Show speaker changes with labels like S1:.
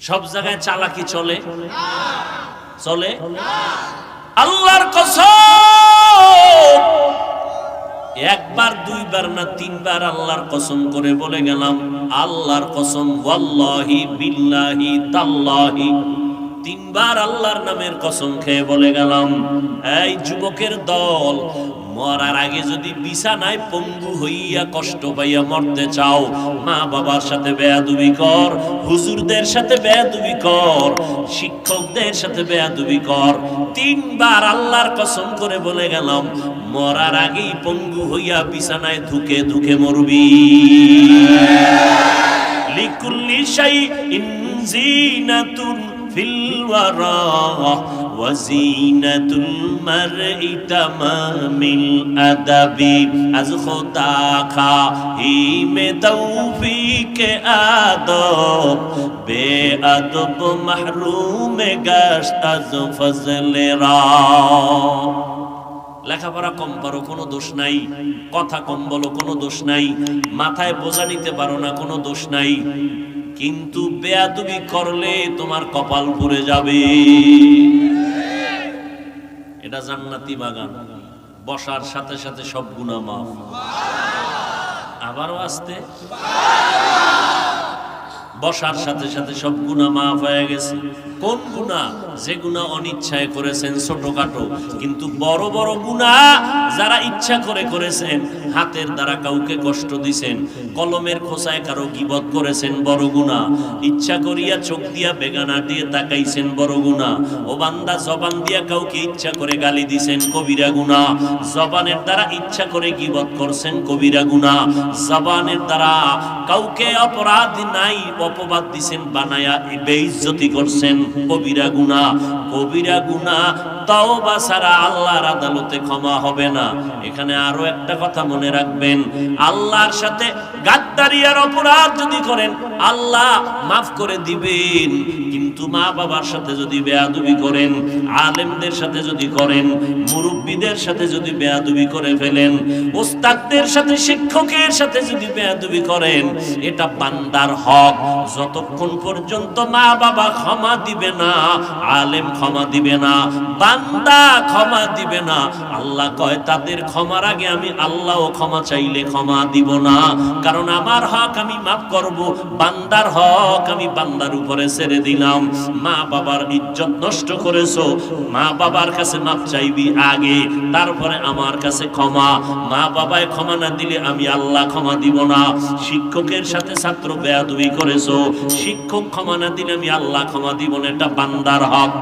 S1: সব জায়গায় চালাকি চলে? চলে। আল্লাহর কসম। একবার দুইবার না তিনবার আল্লাহর কসম করে বলে গেলাম আল্লাহর কসম ওয়াল্লাহি বিল্লাহি তাল্লাহি। তিনবার আল্লাহর নামের কসম খেয়ে বলে গেলাম এই যুবকের দল মরার আগে যদি বিছানায় পঙ্গু হইয়া কষ্ট পাইয়া মরতে চাও, মা বাবার সাথে বেয়াদুবি কর, হুজুরদের সাথে বেয়াদুবি কর, শিক্ষকদের সাথে বেয়াদুবি কর, তিনবার আল্লাহর কসম করে বলে গেলাম, মরার আগেই পঙ্গু হইয়া বিছানায় ধুকে ধুকে মরবি। লিকুল্লি শাই ইনজিনাতুন في الورى وزينة المرء تمام الأدب از خدا خواهی میں آدب بے ادب محروم گشت از فضل را লেখাপড়া কম পারো কোনো দোষ নাই কথা কম বলো কোনো দোষ নাই মাথায় বোঝা নিতে পারো না কোনো দোষ নাই কিন্তু বেয়াদুবি করলে তোমার কপাল পুড়ে যাবে। এটা জান্নাতি বাগান। বসার সাথে সাথে সব গুণা মাফ। আবারও আসতে। বসার সাথে সাথে সব গুণা মাফ হয়ে গেছে। কোন গুণা যে গুণা অনিচ্ছায় করেছেন ছোটখাটো, কিন্তু বড় বড় গুণা যারা ইচ্ছা করে করেছেন, হাতের দ্বারা কাউকে কষ্ট দিছেন, কলমের খোসায় কারও গিবত করেছেন, বড় গুণা ইচ্ছা করিয়া চোখ দিয়া বেগানা দিয়ে তাকাইছেন, বড় গুণা ও বান্দা, জবান দিয়া কাউকে ইচ্ছা করে গালি দিছেন, কবিরা গুণা জবানের দ্বারা ইচ্ছা করে গিবত করছেন, কবিরা গুণা জবানের দ্বারা কাউকে অপরাধ নাই, অপবাদ দিছেন, বানায়া বেইজ্জতি করছেন, কবিরা গুণা কবিরা গুণা তাও বা সারা আল্লাহর আদালতে ক্ষমা হবে না। এখানে আরও একটা কথা মনে রাখবেন, আল্লাহর সাথে অপরাধ যদি করেন, আল্লাহ করে দিবেন। কিন্তু মা বাবার সাথে যদি করেন, আলেমদের সাথে যদি করেন, মুরব্বীদের সাথে যদি বেয়াদুবি করে ফেলেন, ওস্তাদদের সাথে, শিক্ষকের সাথে যদি বেয়াদুবি করেন, এটা বান্দার হক। যতক্ষণ পর্যন্ত মা বাবা ক্ষমা দিবে না, আলেম ক্ষমা দিবে না বান্দা ক্ষমা দিবে না। আল্লাহ কয়, তাদের ক্ষমার আগে আমি আল্লাহও ক্ষমা চাইলে ক্ষমা দিব না। কারণ আমার হক আমি মাফ করব, বান্দার হক আমি বান্দার উপরে ছেড়ে দিলাম। মা বাবার ইজ্জত নষ্ট করেছ, মা বাবার কাছে মাফ চাইবি আগে, তারপরে আমার কাছে ক্ষমা। মা বাবায় ক্ষমা না দিলে আমি আল্লাহ ক্ষমা দিব না। শিক্ষকের সাথে ছাত্র বেয়াদবি করেছ, শিক্ষক ক্ষমা না দিলে আমি আল্লাহ ক্ষমা দিব না, এটা বান্দার হক।